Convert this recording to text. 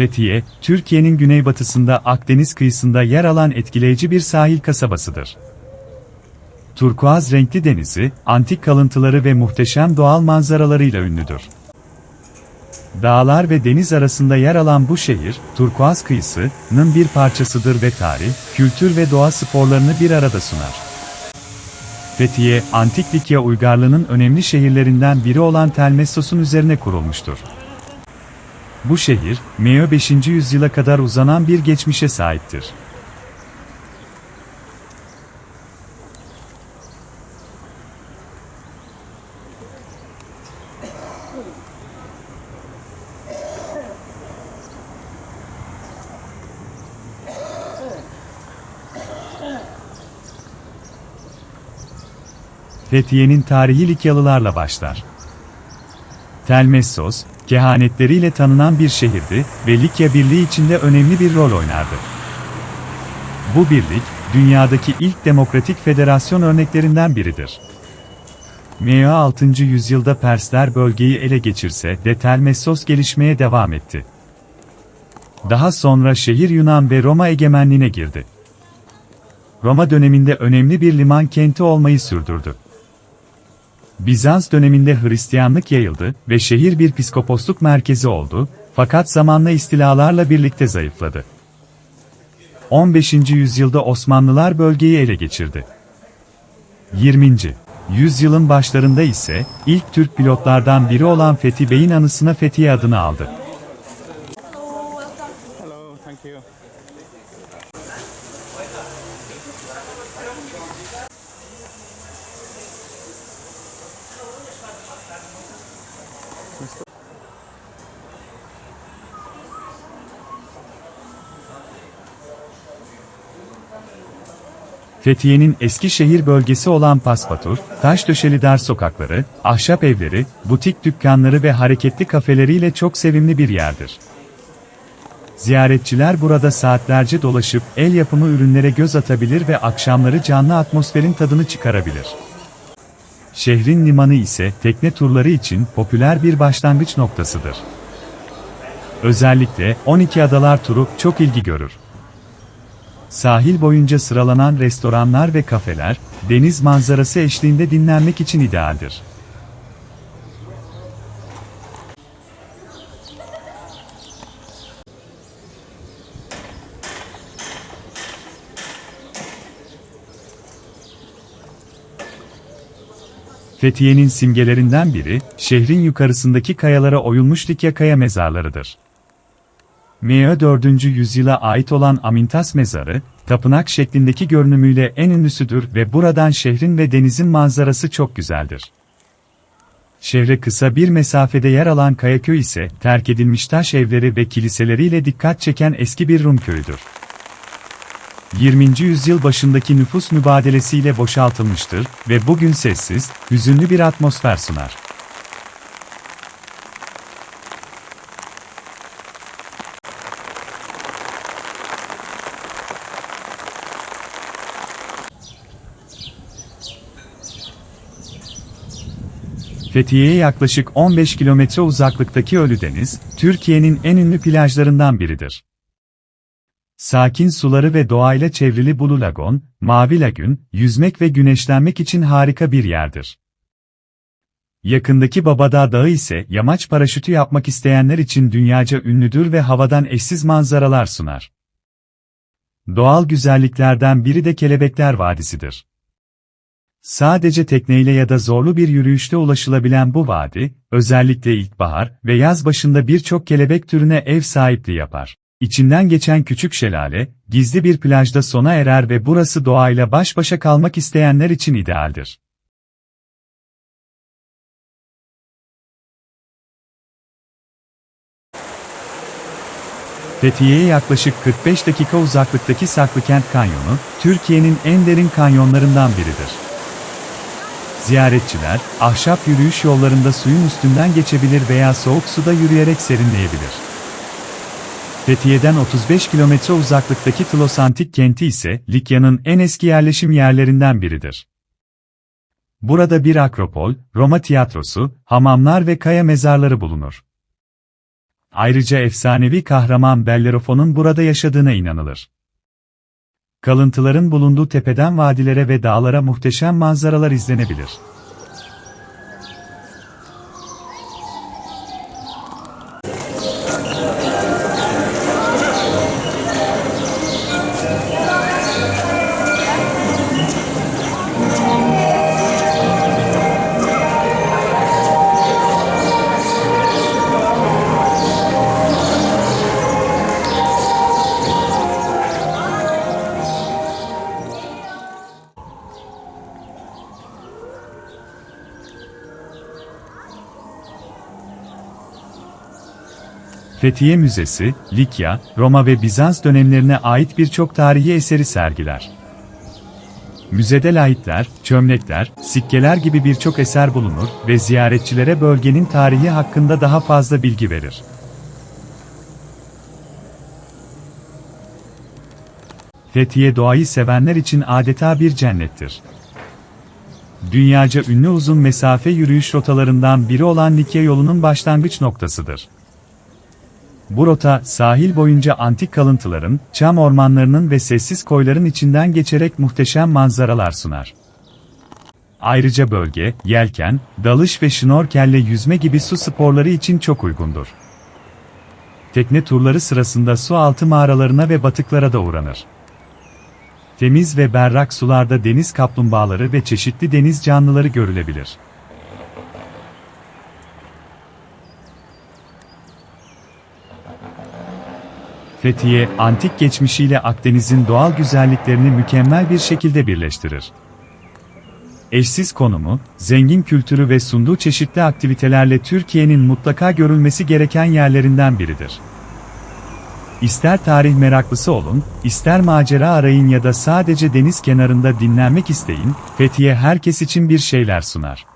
Fethiye, Türkiye'nin güneybatısında Akdeniz kıyısında yer alan etkileyici bir sahil kasabasıdır. Turkuaz renkli denizi, antik kalıntıları ve muhteşem doğal manzaralarıyla ünlüdür. Dağlar ve deniz arasında yer alan bu şehir, turkuaz kıyısının bir parçasıdır ve tarih, kültür ve doğa sporlarını bir arada sunar. Fethiye, Antik Likya uygarlığının önemli şehirlerinden biri olan Telmessos'un üzerine kurulmuştur. Bu şehir, Meo 5. yüzyıla kadar uzanan bir geçmişe sahiptir. Fethiye'nin tarihi Likyalılarla başlar. Telmessos, kehanetleriyle tanınan bir şehirdi ve Likya Birliği içinde önemli bir rol oynardı. Bu birlik, dünyadaki ilk demokratik federasyon örneklerinden biridir. Meo 6. yüzyılda Persler bölgeyi ele geçirse de Telmessos gelişmeye devam etti. Daha sonra şehir Yunan ve Roma egemenliğine girdi. Roma döneminde önemli bir liman kenti olmayı sürdürdü. Bizans döneminde Hristiyanlık yayıldı ve şehir bir piskoposluk merkezi oldu, fakat zamanla istilalarla birlikte zayıfladı. 15. yüzyılda Osmanlılar bölgeyi ele geçirdi. 20. yüzyılın başlarında ise ilk Türk pilotlardan biri olan Fethi Bey'in anısına Fethiye adını aldı. Fethiye'nin eski şehir bölgesi olan Paspatur, taş döşeli dar sokakları, ahşap evleri, butik dükkanları ve hareketli kafeleriyle çok sevimli bir yerdir. Ziyaretçiler burada saatlerce dolaşıp el yapımı ürünlere göz atabilir ve akşamları canlı atmosferin tadını çıkarabilir. Şehrin limanı ise tekne turları için popüler bir başlangıç noktasıdır. Özellikle 12 adalar turu çok ilgi görür. Sahil boyunca sıralanan restoranlar ve kafeler, deniz manzarası eşliğinde dinlenmek için idealdir. Fethiye'nin simgelerinden biri, şehrin yukarısındaki kayalara oyulmuş Likya kaya mezarlarıdır. Meo 4. yüzyıla ait olan Amintas mezarı, tapınak şeklindeki görünümüyle en ünlüsüdür ve buradan şehrin ve denizin manzarası çok güzeldir. Şehre kısa bir mesafede yer alan Kayaköy ise terk edilmiş taş evleri ve kiliseleriyle dikkat çeken eski bir Rum köyüdür. 20. yüzyıl başındaki nüfus mübadelesiyle boşaltılmıştır ve bugün sessiz, hüzünlü bir atmosfer sunar. Fethiye'ye yaklaşık 15 kilometre uzaklıktaki Ölüdeniz, Türkiye'nin en ünlü plajlarından biridir. Sakin suları ve doğayla çevrili Bulu Lagon, Mavi Lagün, yüzmek ve güneşlenmek için harika bir yerdir. Yakındaki Babadağ Dağı ise yamaç paraşütü yapmak isteyenler için dünyaca ünlüdür ve havadan eşsiz manzaralar sunar. Doğal güzelliklerden biri de Kelebekler Vadisi'dir. Sadece tekneyle ya da zorlu bir yürüyüşte ulaşılabilen bu vadi, özellikle ilkbahar ve yaz başında birçok kelebek türüne ev sahipliği yapar. İçinden geçen küçük şelale, gizli bir plajda sona erer ve burası doğayla baş başa kalmak isteyenler için idealdir. Fethiye'ye yaklaşık 45 dakika uzaklıktaki Saklıkent Kanyonu, Türkiye'nin en derin kanyonlarından biridir. Ziyaretçiler, ahşap yürüyüş yollarında suyun üstünden geçebilir veya soğuk suda yürüyerek serinleyebilir. Fethiye'den 35 kilometre uzaklıktaki Tlos Antik Kenti ise Likya'nın en eski yerleşim yerlerinden biridir. Burada bir akropol, Roma tiyatrosu, hamamlar ve kaya mezarları bulunur. Ayrıca efsanevi kahraman Bellerofon'un burada yaşadığına inanılır. Kalıntıların bulunduğu tepeden vadilere ve dağlara muhteşem manzaralar izlenebilir. Fethiye Müzesi, Likya, Roma ve Bizans dönemlerine ait birçok tarihi eseri sergiler. Müzede lahitler, çömlekler, sikkeler gibi birçok eser bulunur ve ziyaretçilere bölgenin tarihi hakkında daha fazla bilgi verir. Fethiye doğayı sevenler için adeta bir cennettir. Dünyaca ünlü uzun mesafe yürüyüş rotalarından biri olan Likya yolunun başlangıç noktasıdır. Bu rota, sahil boyunca antik kalıntıların, çam ormanlarının ve sessiz koyların içinden geçerek muhteşem manzaralar sunar. Ayrıca bölge, yelken, dalış ve şnorkelle yüzme gibi su sporları için çok uygundur. Tekne turları sırasında su altı mağaralarına ve batıklara da uğranır. Temiz ve berrak sularda deniz kaplumbağaları ve çeşitli deniz canlıları görülebilir. Fethiye, antik geçmişiyle Akdeniz'in doğal güzelliklerini mükemmel bir şekilde birleştirir. Eşsiz konumu, zengin kültürü ve sunduğu çeşitli aktivitelerle Türkiye'nin mutlaka görülmesi gereken yerlerinden biridir. İster tarih meraklısı olun, ister macera arayın ya da sadece deniz kenarında dinlenmek isteyin, Fethiye herkes için bir şeyler sunar.